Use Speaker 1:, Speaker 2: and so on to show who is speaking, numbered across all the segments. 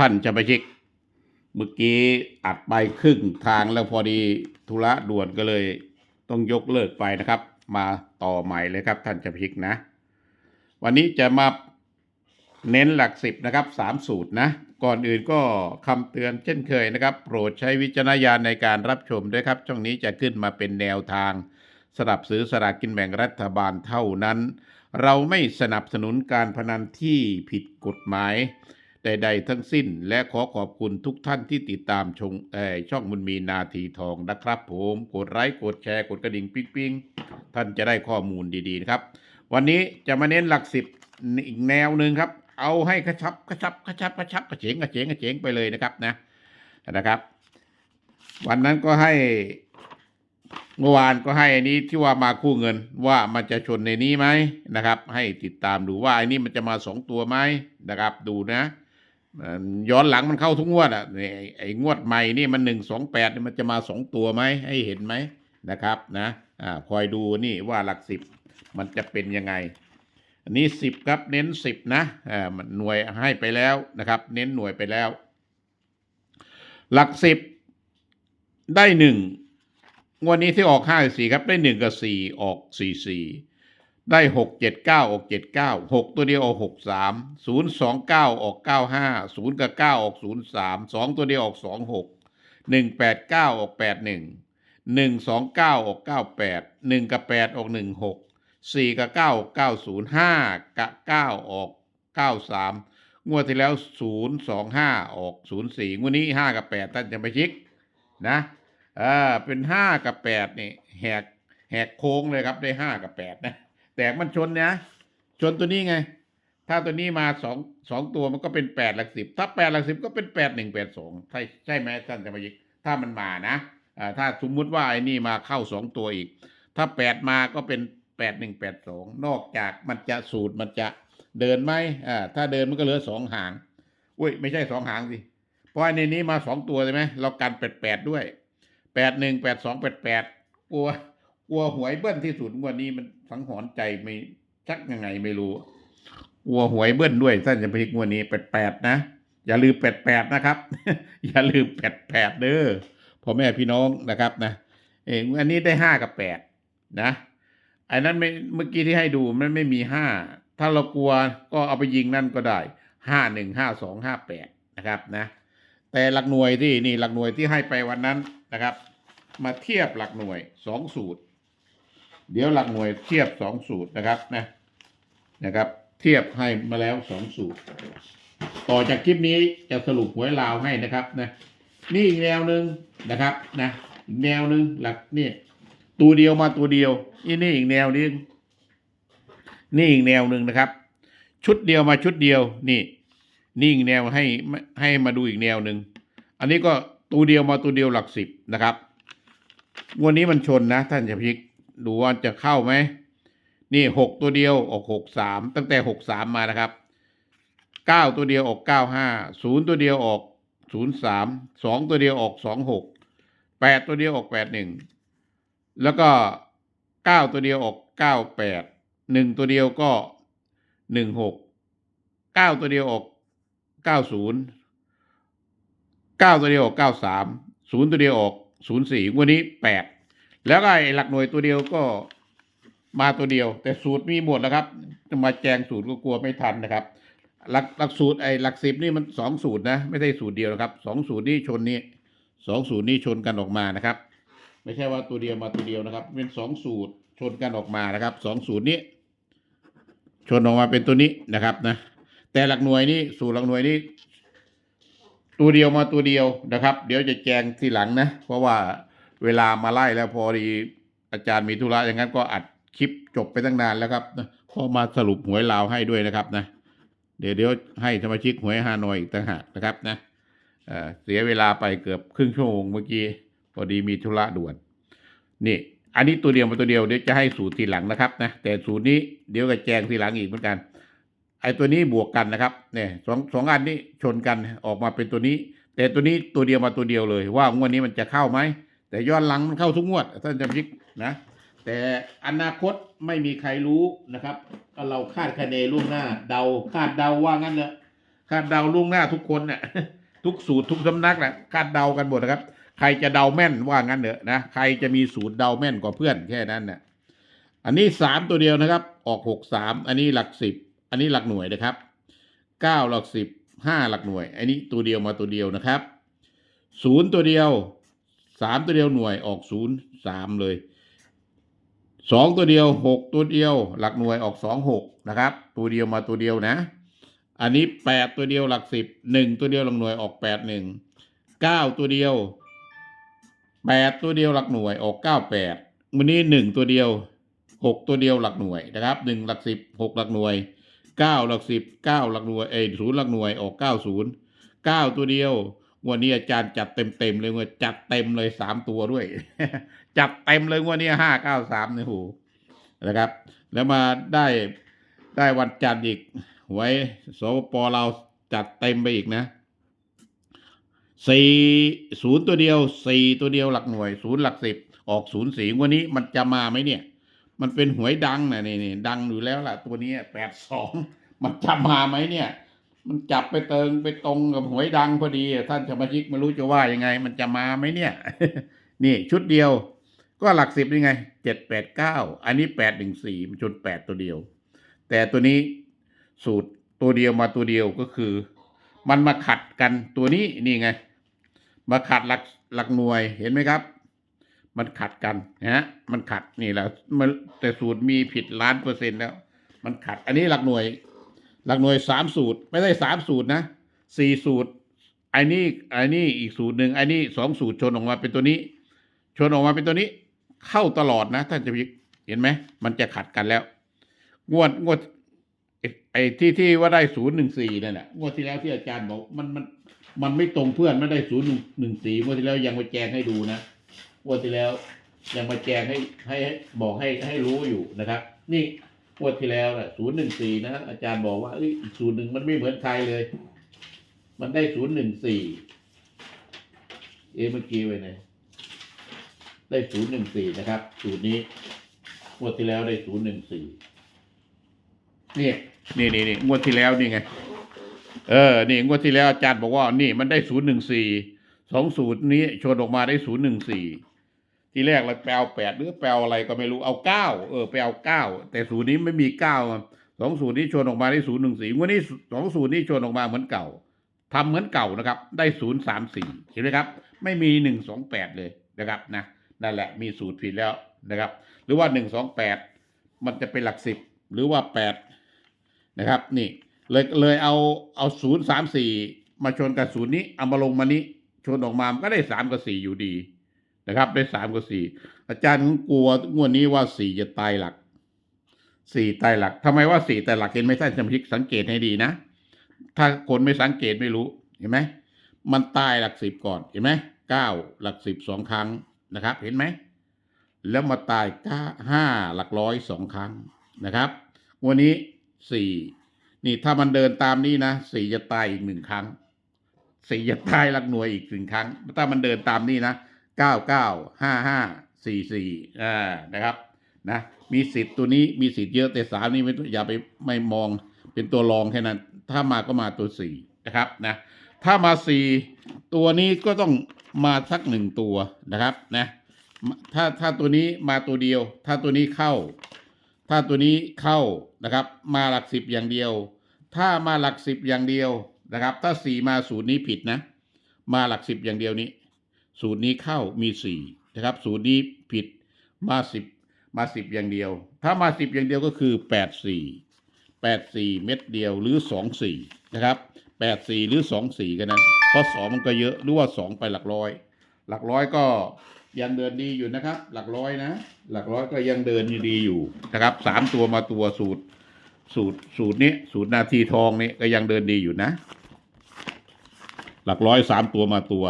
Speaker 1: ท่านจะไปช็คเมื่อกี้อัดไปครึ่งทางแล้วพอดีธุระด่วนก็เลย ต้องยกเลิกไปนะครับ มาต่อใหม่เลยครับ ท่านจะพิกนะ วันนี้จะมาเน้นหลักสิบนะครับสามสูตรนะ ก่อนอื่นก็คำเตือนเช่นเคยนะครับ โปรดใช้วิจารณญาณในการรับชมด้วยครับ ช่องนี้จะขึ้นมาเป็นแนวทางสลับซื้อสลากกินแบ่งรัฐบาลเท่านั้น เราไม่สนับสนุนการพนันที่ผิดกฎหมาย ใด ๆ ทั้งสิ้น และขอขอบคุณทุกท่านที่ติดตามชมเอ่อช่องมุนมีนาทีทองนะครับผมกดไลค์กดแชร์กดกระดิ่งปิ๊งปิ๊งท่านจะได้ข้อมูลดีๆนะครับ วันนี้จะมาเน้นหลักสิบอีกแนวหนึ่งครับ เอาให้กระชับกระชับกระชับกระชับกระเฉงกระเฉงกระเฉงไปเลยนะครับนะนะครับ วันนั้นก็ให้เมื่อวานก็ให้อันนี้ที่ว่ามาคู่เงินว่ามันจะชนในนี้ไหมนะครับ ให้ติดตามดูว่าอันนี้มันจะมาสองตัวไหมนะครับ ดูนะ ย้อนหลังมันเข้าทุกงวดอะไอ้ไอ้งวดใหม่นี่มันหนึ่งสองแปดมันจะมาสองตัวไหมให้เห็นไหมนะครับนะอ่าคอยดูนี่ว่าหลักสิบมันจะเป็นยังไง อันนี้สิบครับเน้นสิบนะอ่ามันหน่วยให้ไปแล้วนะครับ เน้นหน่วยไปแล้ว หลักสิบได้หนึ่งงวดนี้ที่ออกห้าสี่ครับได้หนึ่งกับสี่ออกสี่สี่ ได้หกเจ็ดเก้าออกเจ็ดเก้าหกตัวเดียวออกหกสามศูนย์สองเก้าออกเก้าห้าศูนย์กับเก้าออกศูนย์สามสองตัวเดียวออกสองหกหนึ่งแปดเก้าออกแปดหนึ่งหนึ่งสองเก้าออกเก้าแปดหนึ่งกับแปดออกหนึ่งหกสี่กับเก้าออกเก้าศูนย์ห้ากับเก้าออกเก้าสามงวดที่แล้วศูนย์สองห้าออกศูนย์สี่งวดนี้ห้ากับแปดท่านจะไปชิกนะเออเป็นห้ากับแปดนี่แหกแหกโค้งเลยครับได้ห้ากับแปดนะ แต่มันชนนะชนตัวนี้ไง ถ้าตัวนี้มาสองสองตัวมันก็เป็นแปดหลักสิบถ้าแปดหลักสิบก็เป็นแปดหนึ่งแปดสองใช่ใช่ไหมท่านจะมายิกถ้ามันมานะอ่าถ้าสมมุติว่าไอ้นี่มาเข้าสองตัวอีก ถ้าแปดมาก็เป็นแปดหนึ่งแปดสองนอกจากมันจะสูตรมันจะเดินไหมอ่าถ้าเดินมันก็เหลือสองหางอุ้ยไม่ใช่สองหางสิเพราะในนี้มาสองตัวใช่ไหมเรากันแปดแปดด้วยแปดหนึ่งแปดสองแปดแปดกลัว กลัวหวยเบิ้ลที่สุดวันนี้มันสังหรณ์ใจไม่ชักยังไงไม่รู้กลัวหวยเบิ้ลด้วยท่านจะไปงวดนี้แปดแปดนะอย่าลืมแปดแปดนะครับ อย่าลืมแปดแปดเด้อพ่อแม่พี่น้องนะครับนะเอออันนี้ได้ห้ากับแปดนะอันนั้นไม่เมื่อกี้ที่ให้ดูมันไม่มีห้าถ้าเรากลัวก็เอาไปยิงนั่นก็ได้ห้าหนึ่งห้าสองห้าแปดนะครับนะ แต่หลักหน่วยที่นี่หลักหน่วยที่ให้ไปวันนั้นนะครับ มาเทียบหลักหน่วยสองสูตร เดี๋ยวหลักหน่วยเทียบสองสูตรนะครับนะนะครับ เทียบให้มาแล้วสองสูตร ต่อจากคลิปนี้จะสรุปหวยลาวให้นะครับนะนี่อีกแนวหนึ่งนะครับนะอีกแนวหนึ่งหลักนี่ตัวเดียวมาตัวเดียวนี่นี่อีกแนวหนึงนี่อีกแนวหนึ่งนะครับ ชุดเดียวมาชุดเดียวนี่นี่อีกแนวให้ให้มาดูอีกแนวหนึ่งอันนี้ก็ตัวเดียวมาตัวเดียวหลักสิบนะครับ วันนี้มันชนนะท่านจะพลิก ดูว่าจะเข้าไหม นี่หกตัวเดียวออกหกสามตั้งแต่หกสามมานะครับเก้าตัวเดียวออกเก้าห้าศูนย์ตัวเดียวออกศูนย์สามสองตัวเดียวออกสองหกแปดตัวเดียวออกแปดหนึ่งแล้วก็เก้าตัวเดียวออกเก้าแปดหนึ่งตัวเดียวก็หนึ่งหกเก้าตัวเดียวออกเก้าศูนย์เก้าตัวเดียวออกเก้าสามศูนย์ตัวเดียวออกศูนย์สี่วันนี้แปด แล้วก็ไอ้หลักหน่วยตัวเดียวก็มาตัวเดียว แต่สูตรมีหมดแล้วครับ จะมาแจงสูตรก็กลัวไม่ทันนะครับ หลักหลักสูตรไอ้หลักสิบนี่มันสองสูตรนะ ไม่ใช่สูตรเดียวนะครับสองสูตรนี้ชนนี้สองสูตรนี้ชนกันออกมานะครับ ไม่ใช่ว่าตัวเดียวมาตัวเดียวนะครับ เป็นสองสูตรชนกันออกมานะครับสองสูตรนี้ ชนออกมาเป็นตัวนี้นะครับนะ แต่หลักหน่วยนี่สูตรหลักหน่วยนี่ตัวเดียวมาตัวเดียวนะครับ เดี๋ยวจะแจงทีหลังนะ เพราะว่า เวลามาไล่แล้วพอดีอาจารย์มีธุระอย่างนั้นก็อัดคลิปจบไปตั้งนานแล้วครับนะพอมาสรุปหวยลาวให้ด้วยนะครับนะ เดี๋ยวเดี๋ยวให้สมาชิกหวยฮานอยอีกต่างหากนะครับนะเเสียเวลาไปเกือบครึ่งชั่วโมงเมื่อกี้พอดีมีธุระด่วน นี่ อันนี้ตัวเดียวมาตัวเดียวเดี๋ยวจะให้สูตรทีหลังนะครับนะแต่สูตรนี้เดี๋ยวก็แจงทีหลังอีกเหมือนกัน ไอ้ตัวนี้บวกกันนะครับเนี่ยสองสองอันนี้ชนกันออกมาเป็นตัวนี้ แต่ตัวนี้ตัวเดียวมาตัวเดียวเลย ว่างวดนี้มันจะเข้าไหม แต่ย้อนหลังมันเข้าทุกงวดท่านจำชิกนะแต่อนาคตไม่มีใครรู้นะครับก็เราคาดคะเนล่วงหน้า เดาคาดเดาว่างั้นเลยคาดเดาล่วงหน้าทุกคนเน่ะทุกสูตรทุกสำนักน่ะคาดเดากันหมดนะครับ ใครจะเดาแม่นว่างั้นเถอะนะใครจะมีสูตรเดาแม่นกว่าเพื่อนแค่นั้นน่ะอันนี้สามตัวเดียวนะครับ ออกหกสามอันนี้หลักสิบอันนี้หลักหน่วยนะครับเก้าหลักสิบห้าหลักหน่วย อันนี้ตัวเดียวมาตัวเดียวนะครับศูนย์ตัวเดียว สามตัวเดียวหน่วยออกศูนย์สามเลยสองตัวเดียวหกตัวเดียว หลักหน่วยออกสองหกนะครับ ตัวเดียวมาตัวเดียวนะ อันนี้แปดตัวเดียวหลักสิบหนึ่งตัวเดียวหลักหน่วยออกแปดหนึ่งเก้าตัวเดียวแปดตัวเดียวหลักหน่วยออกเก้าแปดวันนี้หนึ่งตัวเดียวหกตัวเดียวหลักหน่วยนะครับหนึ่งหลักสิบหกหลักหน่วยเก้าหลักสิบเก้าหลักหน่วยเอศูนย์หลักหน่วยออกเก้าศูนย์เก้าตัวเดียว วันนี้อาจารย์จัดเต็มเต็มๆเลยงวดจัดเต็มเลยสามตัวด้วย จัดเต็มเลยวันนี้ห้าเก้าสามเนี่ยโหนะครับ แล้วมาได้ได้วันจันทร์อีก ไว้สปเราจัดเต็มไปอีกนะสี่ศูนย์ตัวเดียวสี่ตัวเดียวหลักหน่วยศูนย์หลักสิบออกศูนย์สี่วันนี้มันจะมาไหมเนี่ย มันเป็นหวยดังนะนี่นี่ดังอยู่แล้วล่ะ ตัวนี้แปดสองมันจะมาไหมเนี่ย มันจับไปเติงไปตรงกับหวยดังพอดี ท่านสมาชิกไม่รู้จะว่ายังไง มันจะมาไหมเนี่ย นี่ชุดเดียว ก็หลักสิบนี่ไงเจ็ดแปดเก้าอันนี้แปดหนึ่งสี่มันชนแปดตัวเดียว แต่ตัวนี้สูตรตัวเดียวมาตัวเดียวก็คือ มันมาขัดกันตัวนี้นี่ไง มาขัดหลักหลักหน่วยเห็นไหมครับ มันขัดกันนะฮะมันขัดนี่แหละมันแต่สูตรมีผิดล้านเปอร์เซ็นต์แล้ว มันขัด อันนี้หลักหน่วย หลักหน่วยสามสูตร ไม่ได้สามสูตรนะสี่สูตรไอ้นี่ไอ้นี่อีกสูตรหนึ่งไอ้นี่สองสูตรชนออกมาเป็นตัวนี้ ชนออกมาเป็นตัวนี้ เข้าตลอดนะท่านจะเห็นไหมมันจะขัดกันแล้ว งวดงวดไอ้ที่ที่ว่าได้ศูนย์หนึ่งสี่นั่นแหละงวดที่แล้วที่อาจารย์บอกมันมันมันไม่ตรงเพื่อนไม่ได้ศูนย์หนึ่งสี่งวดที่แล้วยังมาแจงให้ดูนะงวดที่แล้วยังมาแจงให้ให้บอกให้ให้รู้อยู่นะครับ นี่ งวดที่แล้วแหละศูนย์หนึ่งสี่นะอาจารย์บอกว่าอีกศูนย์หนึ่งมันไม่เหมือนใครเลย มันได้ศูนย์หนึ่งสี่เอเมื่อกี้ไว้ไหนได้ศูนย์หนึ่งสี่นะครับสูตรนี้งวดที่แล้วได้ศูนย์หนึ่งสี่นี่นี่นี่นี่งวดที่แล้วนี่ไง เออ นี่งวดที่แล้วอาจารย์บอกว่า นี่มันได้ศูนย์หนึ่งสี่สองสูตรนี้ชนออกมาได้ศูนย์หนึ่งสี่ ที่แรกเราแปลแปดหรือแปลอะไรก็ไม่รู้เอาเก้าเออไปเอาเก้าแต่สูตรนี้ไม่มีเก้าสองสูตรนี้ชนออกมาได้ศูนย์หนึ่งสี่วดนี้สองสูตรนี้ชนออกมาเหมือนเก่าทำเหมือนเก่านะครับ ได้ศูนย์สามสี่เห็นไหมครับ ไม่มีหนึ่งสองแปดเลยนะครับนะนั่นแหละมีสูตรผิดแล้วนะครับ หรือว่าหนึ่งสองแปดมันจะเป็นหลักสิบหรือว่าแปดนะครับ นี่เลยเลยเอาเอาศูนย์สามสี่มาชนกับศูนย์นี้เอามาลงมานี้ชนออกมามันก็ได้สามกับสี่อยู่ดี นะครับ ได้สามกับสี่อาจารย์กลัวงวดนี้ว่าสี่จะตายหลักสี่ตายหลักทำไมว่าสี่ตายหลักเห็นไหมท่านสมาชิกสังเกตให้ดีนะ ถ้าคนไม่สังเกตไม่รู้เห็นไหมมันตายหลักสิบก่อนเห็นไหมเก้าหลักสิบสองครั้งนะครับ เห็นไหมแล้วมาตายเก้าห้าหลักร้อยสองครั้งนะครับ วันนี้สี่นี่ถ้ามันเดินตามนี้นะสี่จะตายอีกหนึ่งครั้งสี่จะตายหลักหน่วยอีกหนึ่งครั้ง ถ้ามันเดินตามนี้นะ เก้าเก้าห้าห้าสี่สี่อ่านะครับนะมีสิทธิ์ตัวนี้มีสิทธิ์เยอะแต่สามนี่ไม่อย่าไปไม่มองเป็นตัวรองแค่นั้น ถ้ามาก็มาตัวสี่นะครับนะถ้ามาสี่ตัวนี้ก็ต้องมาสักหนึ่งตัวนะครับนะถ้าถ้าตัวนี้มาตัวเดียว ถ้าตัวนี้เข้า ถ้าตัวนี้เข้านะครับ มาหลักสิบอย่างเดียว ถ้ามาหลักสิบอย่างเดียวนะครับ ถ้าสี่มาสูตรนี้ผิดนะ มาหลักสิบอย่างเดียวนี้ สูตรนี้เข้ามีสี่นะครับ สูตรนี้ผิดมาสิบมาสิบอย่างเดียว ถ้ามาสิบอย่างเดียวก็คือแปดสี่แปดสี่เม็ดเดียวหรือสองสี่นะครับแปดสี่หรือสองสี่กันนั้นเพราะสองมันก็เยอะหรือว่าสองไปหลักร้อย หลักร้อยก็ยังเดินดีอยู่นะครับ หลักร้อยนะ หลักร้อยก็ยังเดินดีอยู่นะครับสามตัวมาตัวสูตร สูตรสูตรนี้สูตรนาทีทองนี่ก็ยังเดินดีอยู่นะ หลักร้อยสามตัวมาตัว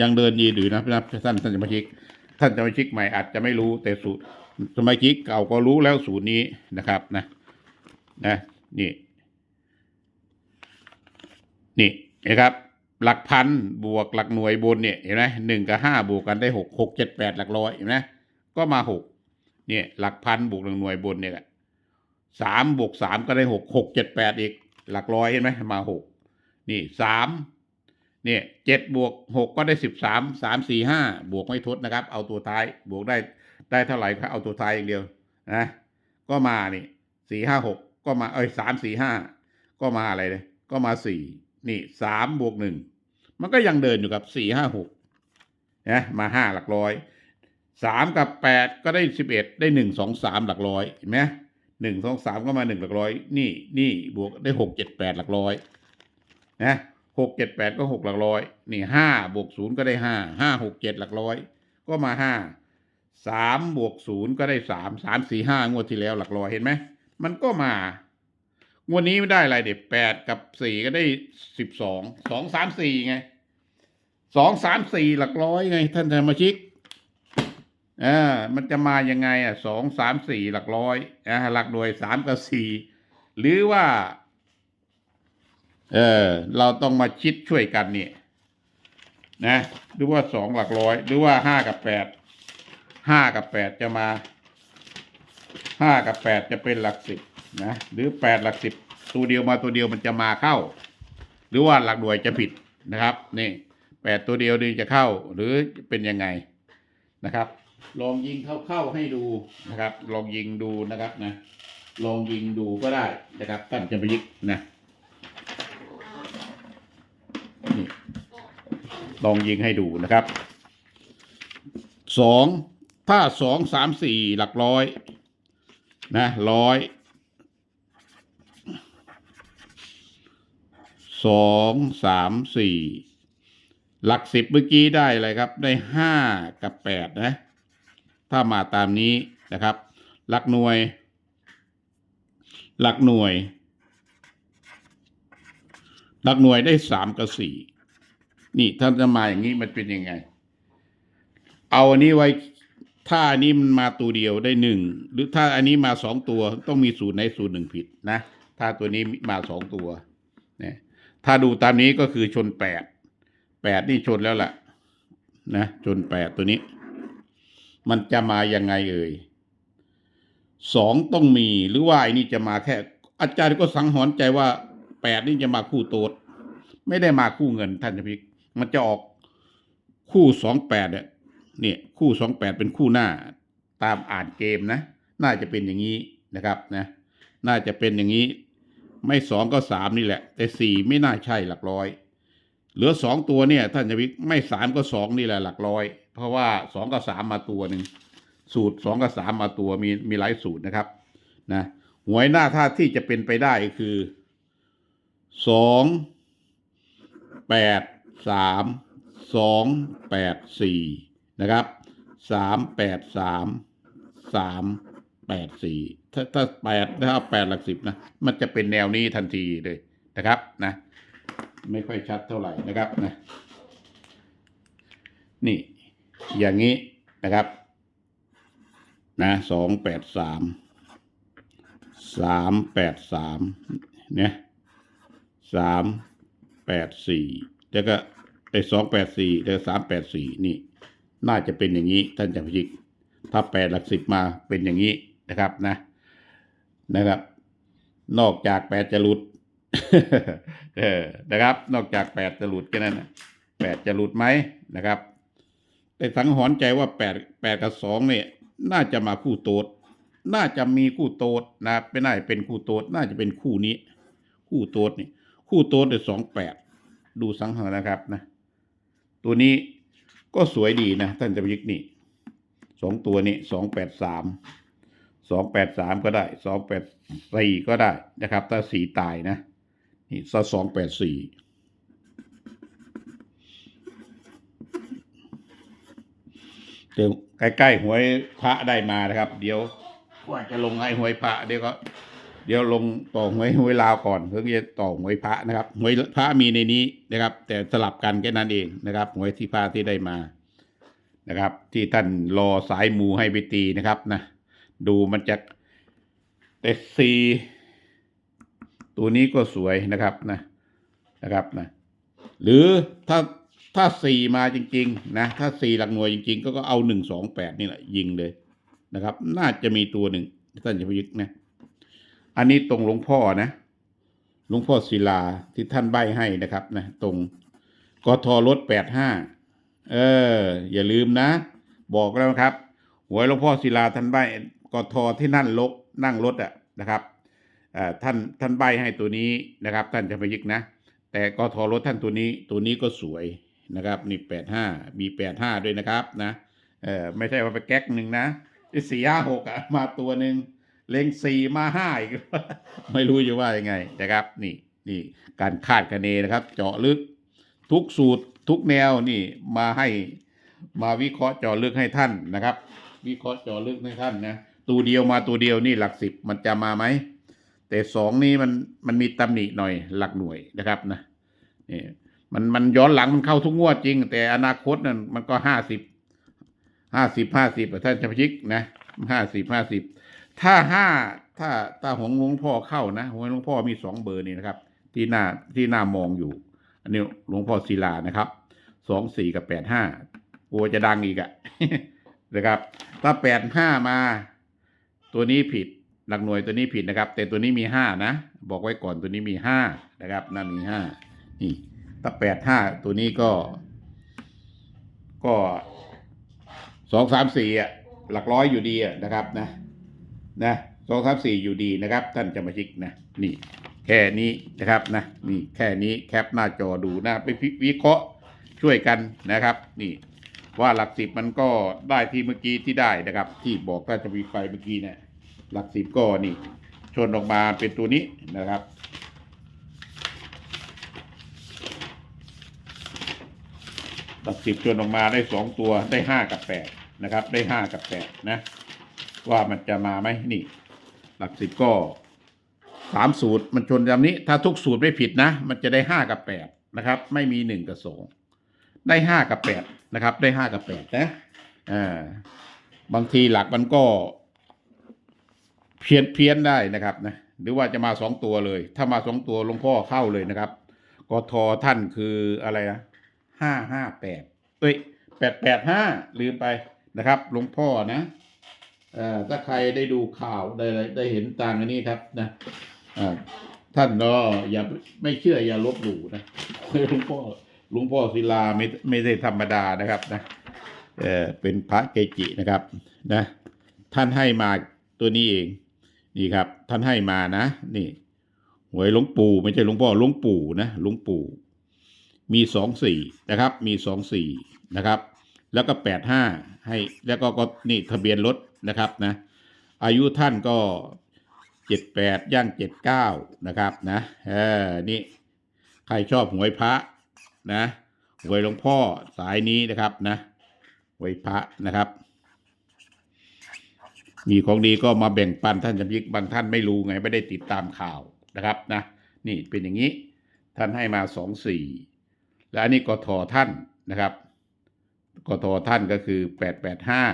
Speaker 1: ยังเดินดีอยู่นะท่านท่านสมาชิก ท่านสมาชิกใหม่อาจจะไม่รู้แต่สูตรสมาชิกเก่าก็รู้แล้วสูตรนี้นะครับนะนะนี่นี่นะครับหลักพันบวกหลักหน่วยบนเนี่ยเห็นไหมหนึ่งกับห้าบวกกันได้หกหกเจ็ดแปดหลักร้อยเห็นไหมก็มาหกเนี่ยหลักพันบวกหลักหน่วยบนเนี่ยแหละสามบวกสามก็ได้หกหกเจ็ดแปดอีก หลักร้อยเห็นไหมมาหกนี่สาม เนี่ยเจ็ดบวกหกก็ได้สิบสามสามสี่ห้าบวกไม่ทดนะครับ เอาตัวท้ายบวกได้ได้เท่าไหร่ก็เอาตัวท้ายอย่างเดียวนะก็มานี่สี่ห้าหกก็มาเอ้ยสามสี่ห้าก็มาอะไรเลยก็มาสี่นี่สามบวกหนึ่งมันก็ยังเดินอยู่กับสี่ห้าหกนะมาห้าหลักร้อยสามกับแปดก็ได้สิบเอ็ดได้หนึ่งสองสามหลักร้อยเห็นไหมหนึ่งสองสามก็มาหนึ่งหลักร้อยนี่นี่บวกได้หกเจ็ดแปดหลักร้อยนะ หกเจ็ดแปดก็หกหลักร้อยนี่ห้าบวกศูนย์ก็ได้ห้าห้าหกเจ็ดหลักร้อย ก็มาห้าสามบวกศูนย์ก็ได้สามสามสี่ห้างวดที่แล้วหลักร้อยเห็นไหมมันก็มางวดนี้ไม่ได้อะไรเด็ดแปดกับสี่ก็ได้สิบสองสองสามสี่ไงสองสามสี่หลักร้อยไง ท่านสมาชิกอ่ามันจะมายังไงอะสองสามสี่หลักร้อยอ่าหลักหน่วยสามกับสี่หรือว่า เออ เราต้องมาคิดช่วยกันเนี่ยนะหรือว่าสองหลักร้อย หรือว่าห้ากับแปดห้ากับแปดจะมาห้ากับแปดจะเป็นหลักสิบนะหรือแปดหลักสิบตัวเดียวมาตัวเดียวมันจะมาเข้า หรือว่าหลักหน่วยจะผิดนะครับนี่แปดตัวเดียวดีจะเข้า หรือเป็นยังไงนะครับ ลองยิงเข้าๆให้ดูนะครับ ลองยิงดูนะครับนะลองยิงดูก็ได้นะครับท่านจะไปยิกนะ ลองยิงให้ดูนะครับสองถ้าสองสามสี่หลักร้อยนะร้อยสองสามสี่หลักสิบเมื่อกี้ได้อะไรครับ ได้ห้ากับแปดนะ ถ้ามาตามนี้นะครับ หลักหน่วย หลักหน่วย หลักหน่วยได้สามกับสี่ นี่ถ้าจะมาอย่างนี้มันเป็นยังไง เอาอันนี้ไว้ ถ้าอันนี้มันมาตัวเดียวได้หนึ่งหรือถ้าอันนี้มาสองตัวต้องมีศูนย์ในศูนย์หนึ่งผิดนะ ถ้าตัวนี้มาสองตัวเนี่ยถ้าดูตามนี้ก็คือชนแปดแปดนี่ชนแล้วล่ะ นะชนแปดตัวนี้ มันจะมายังไงเอ่ยสองต้องมีหรือว่าไอ้นี่จะมาแค่ อาจารย์ก็สังหรณ์ใจว่าแปดนี่จะมาคู่โตด ไม่ได้มาคู่เงินท่านจะพิก มันจะออกคู่สองแปดเนี่ยเนี่ยคู่สองแปดเป็นคู่หน้าตามอ่านเกมนะ น่าจะเป็นอย่างนี้นะครับนะน่าจะเป็นอย่างนี้ ไม่สองก็สามนี่แหละ แต่สี่ไม่น่าใช่หลักร้อย เหลือสองตัวเนี่ย ท่านจะพิกไม่สามก็สองนี่แหละหลักร้อย เพราะว่าสองกับสามมาตัวหนึ่งสูตรสองกับสามมาตัวมีมีหลายสูตรนะครับนะหวยหน้าท่าที่จะเป็นไปได้คือสองแปด สามสองแปดสี่นะครับสามแปดสามสามแปดสี่ถ้าถ้าแปดถ้าเอาแปดหลักสิบนะ มันจะเป็นแนวนี้ทันทีเลยนะครับนะ ไม่ค่อยชัดเท่าไหร่นะครับนะ นี่ อย่างนี้นะครับ นะสองแปดสามสามแปดสามเนี่ยสามแปดสี่ แล้วก็ไอ้สองแปดสี่แล้วสามแปดสี่นี่ น่าจะเป็นอย่างนี้ท่านจะพิจิกถ้าแปดหลักสิบมาเป็นอย่างนี้นะครับนะ นะครับ นอกจากแปดจะหลุดเออนะครับ นอกจากแปดจะหลุดแค่นั้นนะแปดจะหลุดไหมนะครับแต่สังหรณ์ใจว่าแปดแปดกับสองเนี่ย น่าจะมาคู่โตด น่าจะมีคู่โตดนะไม่น่าจะเป็นคู่โตด น่าจะเป็นคู่นี้ คู่โตดนี่ คู่โตดเดี๋ยวสองแปด ดูสังหรนะครับนะ ตัวนี้ก็สวยดีนะท่านจะยิกนี่สองตัวนี้สองแปดสามสองแปดสามก็ได้สองแปดสี่ก็ได้นะครับ ถ้าสีตายนะ นี่ซะสองแปดสี่เดี๋ยวใกล้ๆหวยพระได้มานะครับ เดี๋ยวว่าจะลงให้หวยพระเดี๋ยวก็ เดี๋ยวลงต่อหวยหวยลาวก่อนเพื่อจะต่อหวยพระนะครับหวยพระมีในนี้นะครับ แต่สลับกันแค่นั้นเองนะครับหวยที่พระที่ได้มานะครับ ที่ท่านรอสายมูให้ไปตีนะครับนะดูมันจะแต่สีตัวนี้ก็สวยนะครับนะนะครับนะหรือถ้าถ้าสี่มาจริง ๆ นะ ถ้าสี่หลักหน่วยจริง ๆ ก็ก็เอาหนึ่งสองแปดนี่แหละยิงเลยนะครับ น่าจะมีตัวหนึ่งท่านจะไปยึดนะ อันนี้ตรงหลวงพ่อนะหลวงพ่อศิลาที่ท่านใบให้นะครับ นะ ตรงกทรถแปดห้าเออ อย่าลืมนะ บอกแล้วครับหวยหลวงพ่อศิลาท่านใบกทที่นั่นลกนั่งรถอะนะครับเอ่อท่านท่านใบให้ตัวนี้นะครับ ท่านจะไปยึกนะ แต่กทรถท่านตัวนี้ตัวนี้ก็สวยนะครับ นี่แปดห้ามีแปดห้าด้วยนะครับนะเออไม่ใช่ว่าไปแก๊กหนึ่งนะสี่ห้าหกอะมาตัวหนึ่ง เลงสี่มาห้าอีกไม่รู้จะว่ายังไงนะครับ นี่นี่การคาดคะเนนะครับ เจาะลึกทุกสูตรทุกแนวนี่มาให้มาวิเคราะห์เจาะลึกให้ท่านนะครับ วิเคราะห์เจาะลึกให้ท่านนะตัวเดียวมาตัวเดียวนี่หลักสิบมันจะมาไหมแต่สองนี้มันมันมีตำหนิหน่อยหลักหน่วยนะครับนะนี่มันมันย้อนหลังมันเข้าทุกงวดจริง แต่อนาคตนั่นมันก็ห้าสิบห้าสิบห้าสิบท่านจะพิจิกนะห้าสิบห้าสิบ ถ้าห้าถ้าถ้าของหลวงพ่อเข้านะหวยหลวงพ่อมีสองเบอร์นี่นะครับ ที่หน้าที่หน้ามองอยู่ อันนี้หลวงพ่อศิลานะครับสองสี่กับแปดห้ากลัวจะดังอีกอะนะครับ ถ้าแปดห้ามา ตัวนี้ผิดหลักหน่วยตัวนี้ผิดนะครับ แต่ตัวนี้มีห้านะ บอกไว้ก่อนตัวนี้มีห้านะครับนั่นมีห้านี่ถ้าแปดห้าตัวนี้ก็ ก็สองสามสี่อะหลักร้อยอยู่ดีอะนะครับนะ นะสองสามสี่อยู่ดีนะครับ ท่านจะมาชิกนะนี่ แค่นี้นะครับนะนี่แค่นี้แคปหน้าจอดูนะไปพิวิเคราะห์ช่วยกันนะครับ นี่ว่าหลักสิบมันก็ได้ที่เมื่อกี้ที่ได้นะครับ ที่บอกถ้าจะมีไฟเมื่อกี้เนี่ยหลักสิบก็นี่ ชนออกมาเป็นตัวนี้นะครับหลักสิบชนออกมาได้สองตัวได้ห้ากับแปดนะครับ ได้ห้ากับแปดนะ ว่ามันจะมาไหมนี่ หลักสิบก็สามสูตรมันชนแบบนี้ ถ้าทุกสูตรไม่ผิดนะ มันจะได้ห้ากับแปดนะครับ ไม่มีหนึ่งกับสองได้ห้ากับแปดนะครับ ได้ห้ากับแปดนะอ่าบางทีหลักมันก็เพี้ยนเพี้ยนได้นะครับนะหรือว่าจะมาสองตัวเลย ถ้ามาสองตัวหลวงพ่อเข้าเลยนะครับกทท่านคืออะไรนะห้าห้าแปดเอ้ยแปดแปดห้าลืมไปนะครับหลวงพ่อนะ ถ้าใครได้ดูข่าวได้ได้เห็นต่ามอันนี้ครับนะท่านก็อย่าไม่เชื่ออย่าลบหลู่นะหลวงพ่อหลวงพ่อศิลาไม่ไม่ได้ธรรมดานะครับนะเออเป็นพระเกจินะครับนะท่านให้มาตัวนี้เองนี่ครับ ท่านให้มานะนี่หวยหลวงปู่ไม่ใช่หลวงพ่อหลวงปู่นะหลวงปู่ มีสองสี่นะครับ มีสองสี่นะครับ แล้วก็แปดห้าให้แล้วก็ก็นี่ทะเบียนรถ นะครับนะอายุท่านก็เจ็ดแปดย่างเจ็ดเก้านะครับนะเออนี่ใครชอบหวยพระนะหวยหลวงพ่อสายนี้นะครับนะหวยพระนะครับ มีของดีก็มาแบ่งปันท่านจำยิกบางท่านไม่รู้ไงไม่ได้ติดตามข่าวนะครับนะนี่เป็นอย่างนี้ท่านให้มาสองสี่และอันนี้กทท่านนะครับกทท่านก็คือแปดแปดห้า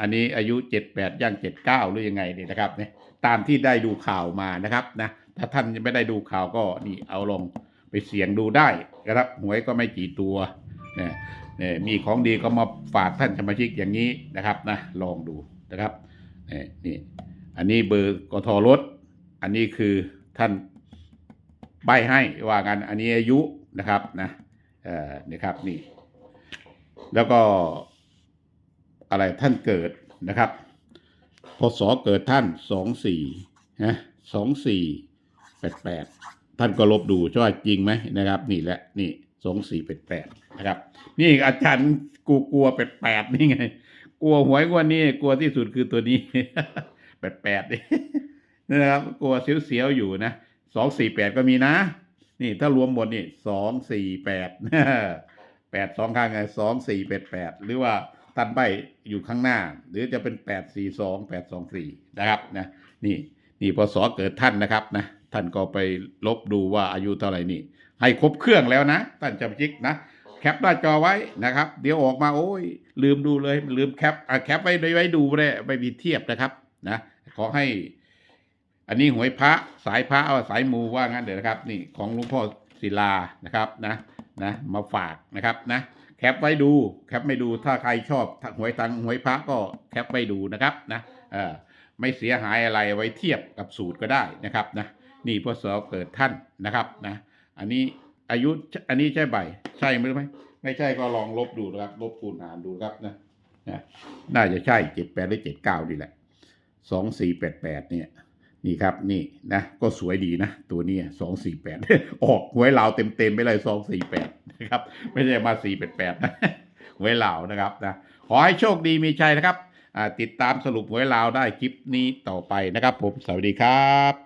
Speaker 1: อันนี้อายุเจ็ดแปดย่างเจ็ดเก้าหรือยังไงเนี่ยนะครับเนี่ยตามที่ได้ดูข่าวมานะครับนะถ้าท่านยังไม่ได้ดูข่าวก็นี่เอาลองไปเสี่ยงดูได้นะครับหวยก็ไม่กี่ตัวเนี่ยเนี่ยมีของดีก็มาฝากท่านสมาชิกอย่างนี้นะครับนะลองดูนะครับนี่นี่อันนี้เบอร์กทรถ อันนี้คือท่านใบให้ว่ากันอันนี้อายุนะครับนะเอ่อนี่ครับนี่แล้วก็ อะไรท่านเกิดนะครับ พศเกิดท่านสองสี่นะสองสี่แปดแปดท่านก็ลบดูช่ว่าจริงไหมนะครับ นี่แหละนี่สองสี่แปดแปดนะครับ นี่อาจารย์กูกลัวแปดแปดนี่ไง กลัวหวยกว่านี้กลัวที่สุดคือตัวนี้แปดแปดนี่นะครับ กลัวเสียวๆอยู่นะสองสี่แปดก็มีนะ นี่ถ้ารวมหมดนี่สองสี่แปดแปดสองข้างไงสองสี่แปดแปดหรือว่า ตันใบอยู่ข้างหน้า หรือจะเป็นแปดสี่สองแปดสองสี่นะครับนะนี่นี่พศเกิดท่านนะครับนะท่านก็ไปลบดูว่าอายุเท่าไหร่นี่ ให้ครบเครื่องแล้วนะท่านจำจิกนะแคปหน้าจอไว้นะครับ เดี๋ยวออกมาโอ้ย ลืมดูเลยลืมแคปอะแคปไว้ไว้ดูไว้ไม่มีเทียบนะครับนะขอให้ อันนี้หวยพระสายพระเอาสายมูว่างั้นเดี๋ยวนะครับ นี่ของหลวงพ่อศิลานะครับนะนะมาฝากนะครับนะ แคปไว้ดูแคปไม่ดูถ้าใครชอบหวยตังหวยพระก็แคปไว้ดูนะครับนะเออไม่เสียหายอะไรไว้เทียบกับสูตรก็ได้นะครับนะนี่พศเกิดท่านนะครับนะอันนี้อายุอันนี้ใช่ใบใช่ไหมไหมไม่ใช่ก็ลองลบดูนะครับลบคูณหารดูครับนะนะน่าจะใช่เจ็ดแปดหรือเจ็ดเก้านี่แหละสองสี่แปดแปดเนี่ย นี่ครับนี่นะก็สวยดีนะ ตัวนี้สองสี่แปดออกหวยลาวเต็มเต็มๆไปเลยสองสี่แปดนะครับ ไม่ใช่มาสี่แปดแปดนะหวยลาวนะครับนะขอให้โชคดีมีชัยนะครับติดตามสรุปหวยลาวได้คลิปนี้ต่อไปนะครับ ผมสวัสดีครับ